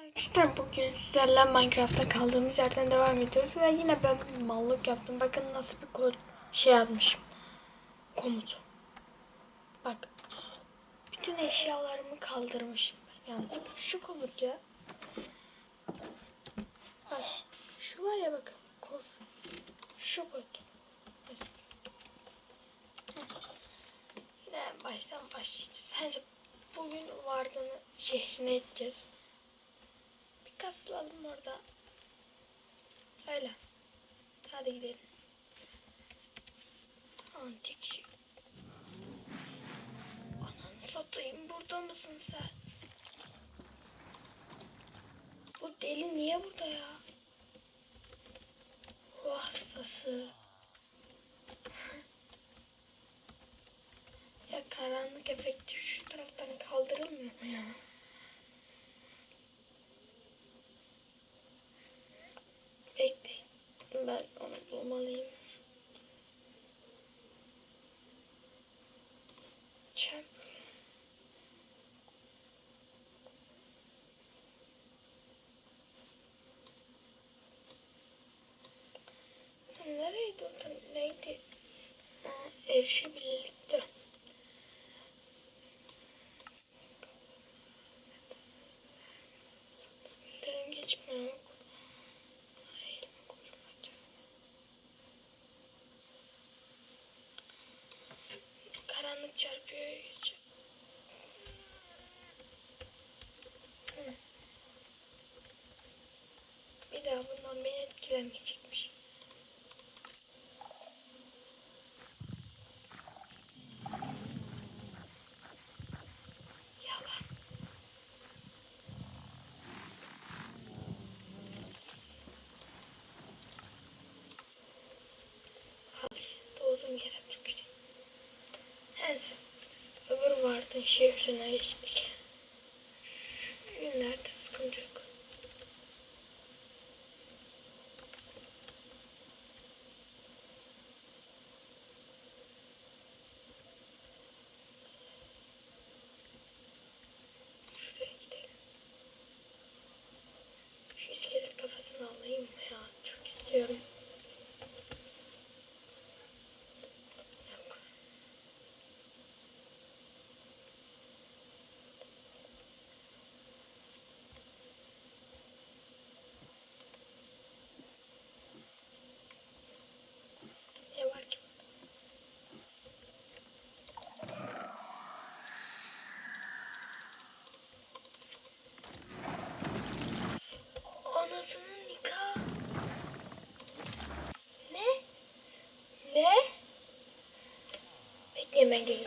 Arkadaşlar bugün sizlerle Minecraft'ta kaldığımız yerden devam ediyoruz ve yine ben mallık yaptım. Bakın nasıl bir kod şey yazmışım. Komut. Bak. Bütün eşyalarımı kaldırmışım. Yani şu komut ya. Bak. Şu var ya bakın. Kod. Şu kod. Yine baştan başlayacağız. Sadece bugün vardığını şehrine edeceğiz. Kasılalım orada. Öyle. Hadi gidelim. Antik şey. Ananı satayım. Burada mısın sen? Bu deli niye burada ya? Hastası. ya karanlık efekti şu taraftan kaldırılmıyor mu ya? Durdun? Neydi? Erişebilirlikte. Bildirim korumacı. Karanlık çarpıyor. Hı. Bir daha bundan beni etkilemeyecekmiş. Yalan. Al işte doğduğum yere tüküreyim. Neyse. Vardın şehrine geçtik. Şu günlerde sıkıntı yok. Şu iskelet kafasını alayım mı ya? Çok istiyorum. yemeği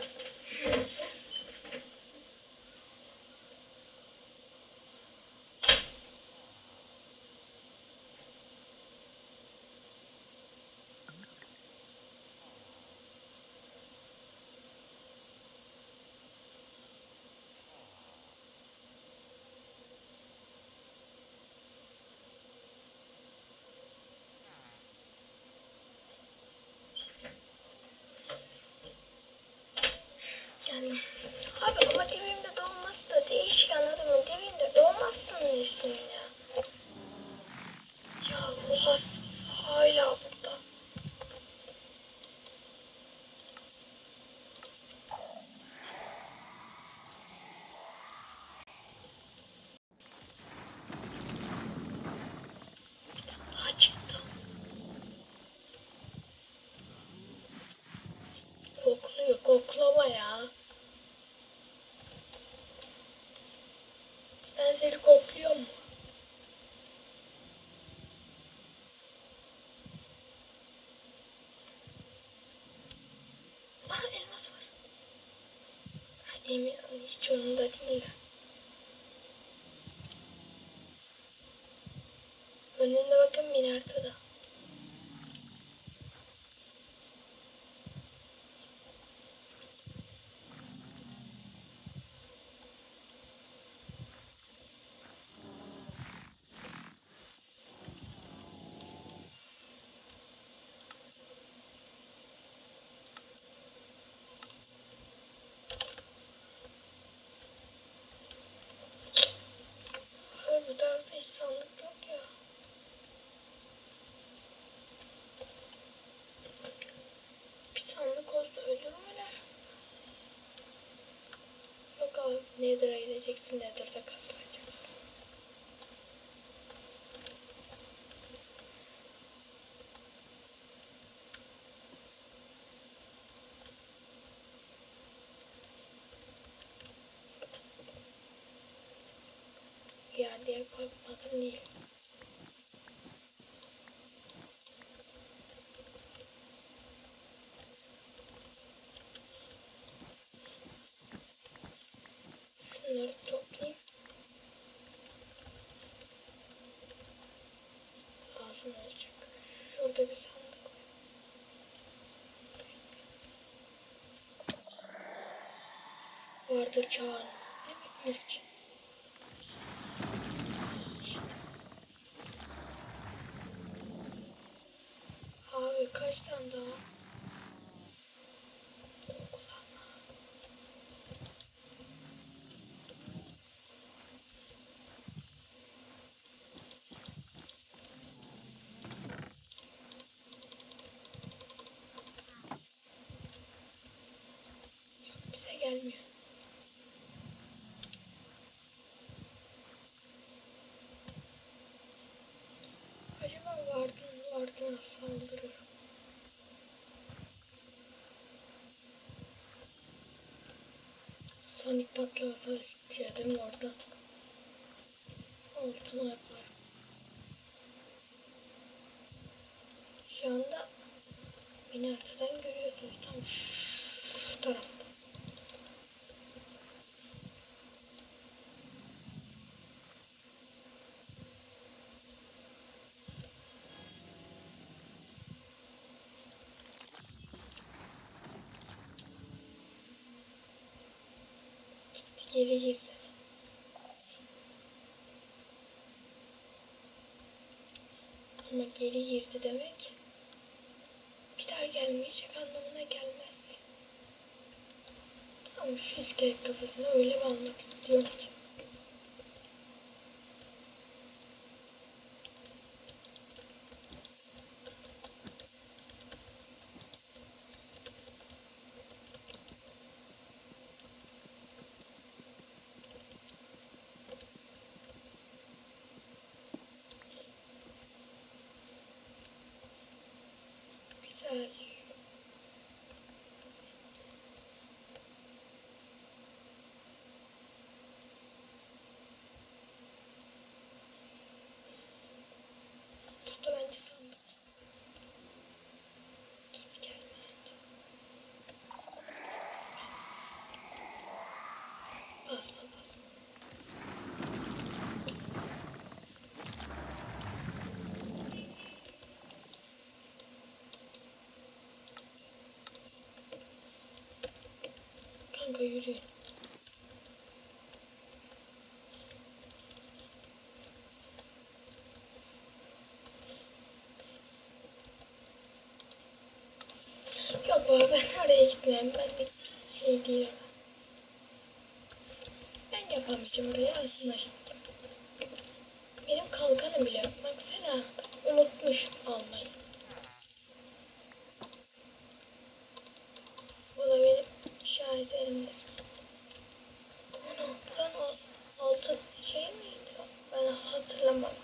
da değişik anladın mı? Dibimde doğmazsın nesin ya? Ya bu hastası hala burada. Kokluyor, koklama ya. Seni kokluyor mu? Aha elmas var. Emin hiç önünde değil. Önünde bakın. Abi Nether'a gideceksin, Nether'da kasılacaksın. Yer diye korkmadım değil. Şunları toplayayım. Lazım olacak. Şurada bir sandık var. Vardır çağırma. Mi? İlk. Abi kaç tane daha? Acaba vardın vardına saldırır. Sonic değil mi oradan? Altıma yapar. Şu anda beni haritadan görüyorsunuz tam şu, şu tarafta. Geri girdi. Ama geri girdi demek bir daha gelmeyecek anlamına gelmez. Ama şu iskelet kafasını öyle bir almak istiyorum ki. Güzel. Burada bence sandık. Git gelme hadi. Basma basma. Kanka yürü. Yok baba ben oraya gitmem. Ben de şey değil yapamayacağım orayı aslında. Benim kalkanım bile yok. Baksana. Unutmuş almayı. Bu da benim şaheserimdir. Ana buranın al- altı şey miydi? Ben hatırlamamak.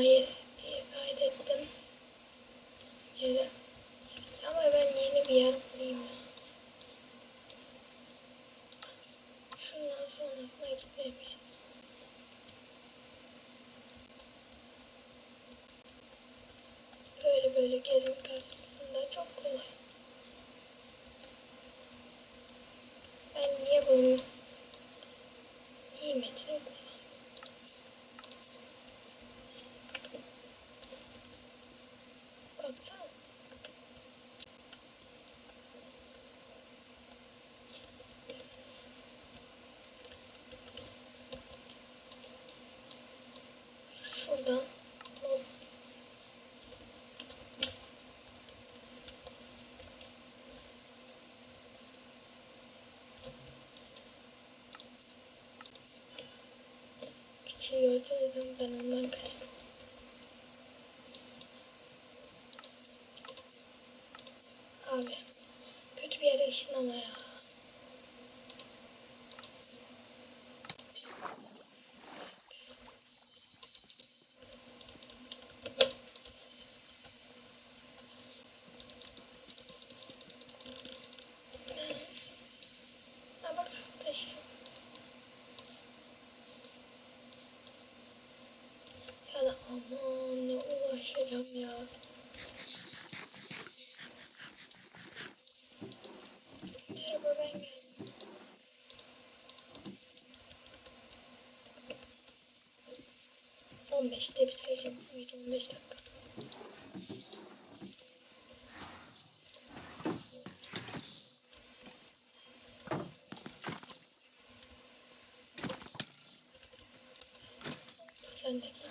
Yeri diye kaydettim. Yere. Ama ben yeni bir yer bulayım. Şundan sonrasına gitmemişiz. Böyle böyle gezmek aslında çok kolay. Ben niye bunu nimetini kişi gördünüz mü? Ben ondan kaçtım. Abi kötü bir yere işin ama ya. Ha bak şurada şey. Ya da aman ne uğraşacağım ya. Merhaba ben geldim. On bitireceğim bu video. On beş dakika. Sen de git.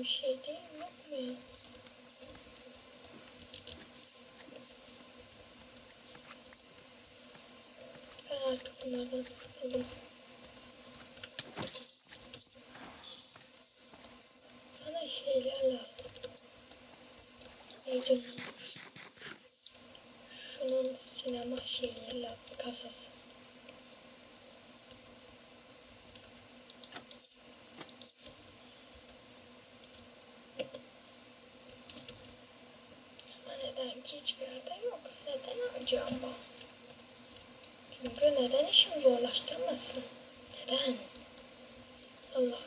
Benim şey değil? Yok mu? Ben artık bunlardan sıkıldım. Bana şeyler lazım. Onun? Şunun sinema şeyleri lazım. Kasası. Ama neden ki hiçbir yerde yok? Neden acaba? Çünkü neden işimi zorlaştırmasın? Neden? Allah.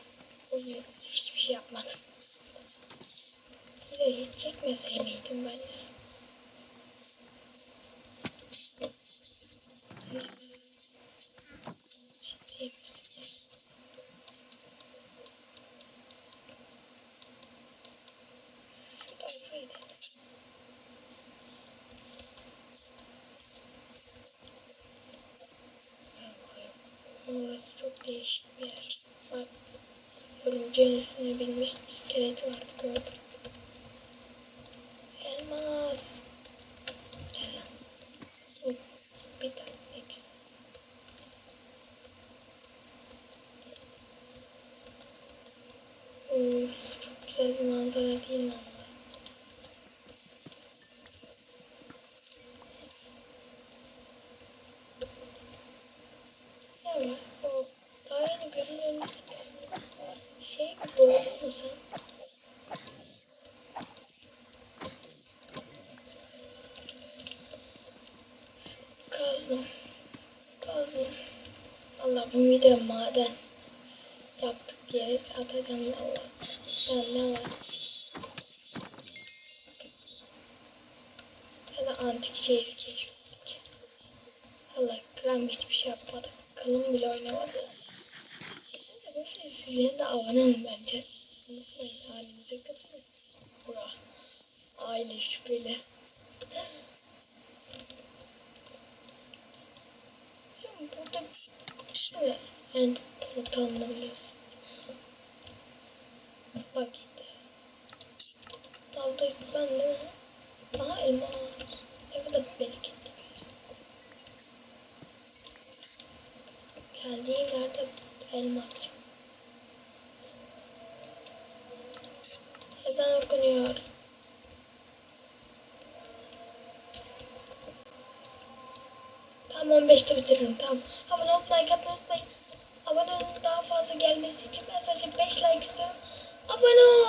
Bugün hiçbir şey yapmadım. Bir de hiç çekmeseydim ben ya. Orası çok değişik bir yer. Bak, örümceğin üstüne binmiş iskeleti vardı gördüm. Elmas. Gel lan. Bir tane ne güzel. Of, çok güzel bir manzara değil mi? Ne var? O daha yeni görünmemiz şey mi doğdu mu sen? Kazdım. Kazdım. Allah bu video maden. Yaptık yere atacağım Allah. Ya ne var? Ya da antik şehri keşfettik. Allah kram hiçbir şey yapmadı. Kılım bile oynamadı. Neyse boşver siz yine de abone olun bence. Unutmayın halinize katılın. Bura. Aile şüpheli. Şimdi burada işte en portalını biliyorsun. Bak işte. Lavda gitmem değil mi? Aha elma. Ne kadar bereketli bir yer. Geldiğim yerde elma atacağım. Ezan okunuyor. Tamam 15'te bitiririm tamam. Abone olup like atmayı unutmayın. Abone olun daha fazla gelmesi için ben sadece 5 like istiyorum. Abone ol.